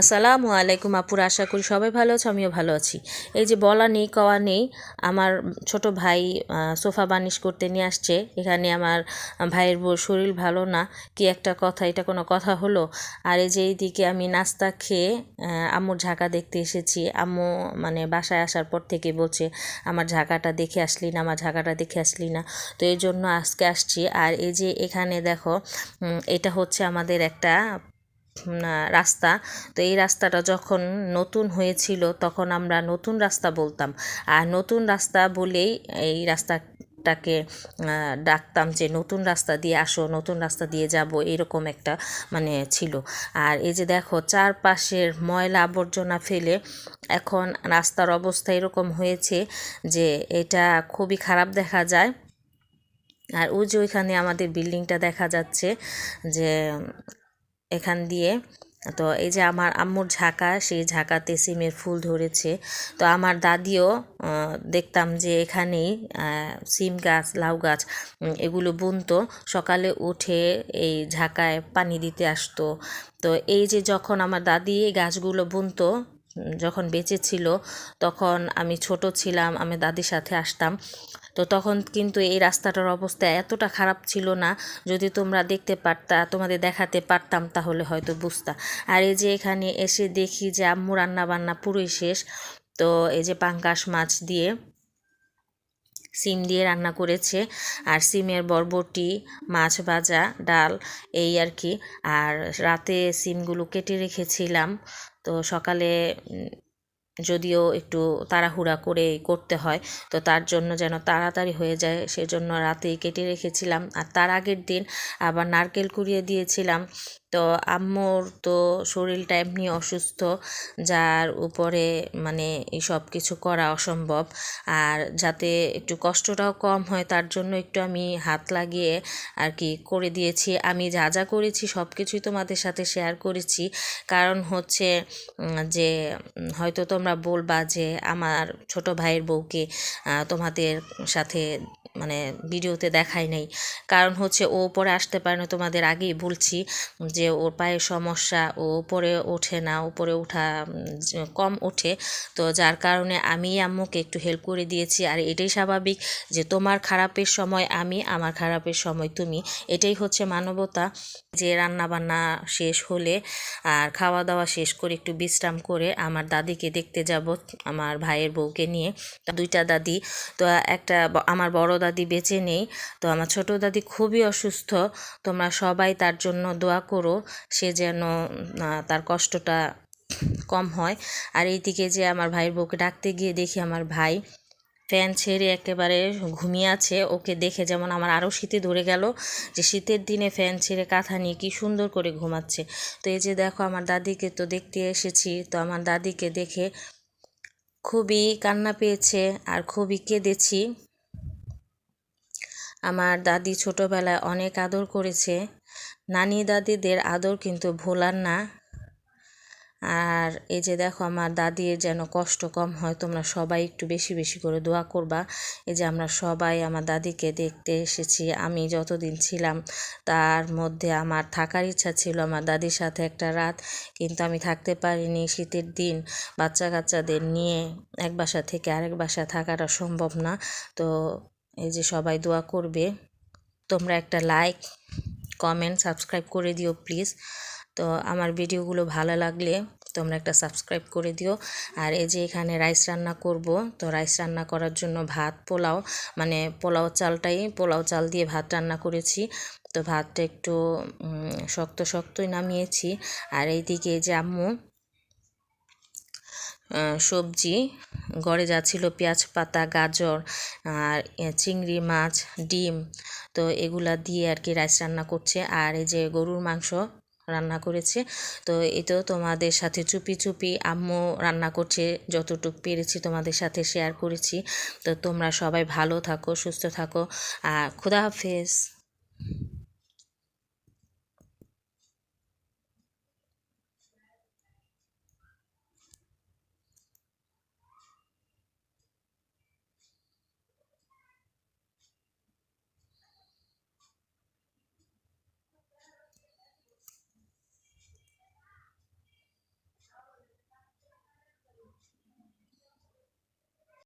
আসসালামু আলাইকুম আপুর আশা করি সবাই ভালো আছে, আমিও ভালো আছি। এই যে বলা নেই, কওয়া নেই, আমার ছোট ভাই সোফা বানিশ করতে নিয়ে আসছে। এখানে আমার ভাইয়ের বউ শরীর ভালো না, কি একটা কথা, এটা কোনো কথা হলো? আর এই যে এইদিকে আমি নাস্তা খেয়ে আম্মুর ঝাঁকা দেখতে এসেছি। আম্মু মানে বাসায় আসার পর থেকে বলছে, আমার ঝাঁকাটা দেখে আসলি না, আমার ঝাঁকাটা দেখে আসলি না। তো এই জন্য আজকে আসছি। আর এই যে এখানে দেখো এটা হচ্ছে আমাদের একটা রাস্তা। তো এই রাস্তাটা যখন নতুন হয়েছিল তখন আমরা নতুন রাস্তা বলতাম। আর নতুন রাস্তা বলেই এই রাস্তাটাকে আহ, ডাকতাম যে নতুন রাস্তা দিয়ে আসো নতুন রাস্তা দিয়ে যাব এরকম একটা মানে ছিল। আর এই যে দেখো চারপাশের ময়লা আবর্জনা ফেলে এখন রাস্তার অবস্থা এরকম হয়েছে যে এটা খুবই খারাপ দেখা যায়। আর ওই যে ওইখানে আমাদের বিল্ডিংটা দেখা যাচ্ছে যে এখান দিয়ে। তো এই যে আমার আম্মুর ঝাঁকা, সেই ঝাঁকাতে সিমের ফুল ধরেছে। তো আমার দাদিও দেখতাম যে এখানেই সিম গাছ, লাউ গাছ এগুলো বুনতো। সকালে উঠে এই ঝাঁকায় পানি দিতে আসতো। তো এই যে যখন আমার দাদি এই গাছগুলো বুনতো যখন বেঁচে ছিল, তখন আমি ছোট ছিলাম, আমি দাদির সাথে আসতাম। তো তখন কিন্তু এই রাস্তাটার অবস্থা এতটা খারাপ ছিল না, যদি তোমরা দেখতে পারতা, তোমাদের দেখাতে পারতাম তাহলে হয়তো বুঝতা। আর এই যে এখানে এসে দেখি যে আম্মু রান্না বান্না পুরোই শেষ। তো এই যে পাঙ্কাশ মাছ দিয়ে সিম দিয়ে রান্না করেছে। আর সিমের বরবটি, মাছ ভাজা, ডাল এই আর কি। আর রাতে সিমগুলো কেটে রেখেছিলাম। তো সকালে যদিও একটু তাড়াহুড়া করে করতে হয়, তো তার জন্য যেন তাড়াতাড়ি হয়ে যায়, সেজন্য রাতেই কেটে রেখেছিলাম। আর তার আগের দিন আবার নারকেল কুড়িয়ে দিয়েছিলাম। তো আম্মুর তো শরীরটা এমনি অসুস্থ, যার উপরে মানে এই সব কিছু করা অসম্ভব। আর যাতে একটু কষ্টটাও কম হয়, তার জন্য একটু আমি হাত লাগিয়ে আর কি করে দিয়েছি। আমি যা যা করেছি, সব কিছুই তোমাদের সাথে শেয়ার করেছি। কারণ হচ্ছে যে হয়তো তোমরা বলবা যে আমার ছোট ভাইয়ের বউকে তোমাদের সাথে মানে ভিডিওতে দেখাই নাই। কারণ হচ্ছে ও উপরে আসতে পারে না, তোমাদের আগেই বলছি যে ওর পায়ের সমস্যা, ও উপরে ওঠে না, উপরে ওঠা কম ওঠে। তো যার কারণে আমি আম্মুকে একটু হেল্প করে দিয়েছি। আর এটাই স্বাভাবিক যে তোমার খারাপের সময় আমি, আমার খারাপের সময় তুমি। এটাই হচ্ছে মানবতা যে রান্না বান্না শেষ হলে আর খাওয়া দাওয়া শেষ করে একটু বিশ্রাম করে আমার দাদিকে দেখতে যাব, আমার ভাইয়ের বউকে নিয়ে। দুইটা দাদি, তো একটা আমার বড় বেঁচে নেই, তো আমার ছোট দাদি খুবই অসুস্থ। তোমরা সবাই তার জন্য দোয়া করো, সে যেন তার কষ্টটা কম হয়। আর এইদিকে যে আমার ভাইয়ের বউকে ডাকতে গিয়ে দেখি আমার ভাই ফ্যান ছেড়ে একেবারে ঘুমিয়ে আছে, ওকে দেখে যেমন আমার আরও শীতে ধরে গেল যে শীতের দিনে ফ্যান ছেড়ে কাঁথা নিয়ে কি সুন্দর করে ঘুমাচ্ছে। তো এই যে দেখো আমার দাদিকে তো দেখতে এসেছি, তো আমার দাদিকে দেখে খুবই কান্না পেয়েছে আর খুবই কেঁদেছি। আমার দাদি ছোটোবেলায় অনেক আদর করেছে। নানি দাদিদের আদর কিন্তু ভোলার না। আর এই যে দেখো, আমার দাদির যেন কষ্ট কম হয়, তোমরা সবাই একটু বেশি বেশি করে দোয়া করবা। এই যে আমরা সবাই আমার দাদিকে দেখতে এসেছি, আমি যতদিন ছিলাম তার মধ্যে আমার থাকার ইচ্ছা ছিল আমার দাদির সাথে একটা রাত, কিন্তু আমি থাকতে পারিনি শীতের দিন। বাচ্চা কাচ্চাদের নিয়ে এক বাসা থেকে আরেক বাসা থাকাটা সম্ভব না। তো এই যে সবাই দোয়া করবে। তোমরা একটা লাইক কমেন্ট সাবস্ক্রাইব করে দিও প্লিজ তো আমার ভিডিওগুলো ভালো লাগলে তোমরা একটা সাবস্ক্রাইব করে দিও। আর এই যে এখানে রাইস রান্না করব, তো রাইস রান্না করার জন্য ভাত, পোলাও মানে পোলাও চালটাই, পোলাও চাল দিয়ে ভাত রান্না করেছি। তো ভাতটা একটু শক্ত শক্তই নামিয়েছি। আর এইদিকে এই যে আম্মু সবজি গড়ে যাচ্ছিল পেঁয়াজ পাতা, গাজর আর চিংড়ি, মাছ, ডিম, তো এগুলা দিয়ে আর কি রাইস রান্না করছে। আর এই যে গরুর মাংস রান্না করেছে, তো এটাও তোমাদের সাথে চুপি চুপি আম্মু রান্না করছে, যতটুক পেরেছি তোমাদের সাথে শেয়ার করেছি। তো তোমরা সবাই ভালো থাকো, সুস্থ থাকো। আর খুদা হাফেজ।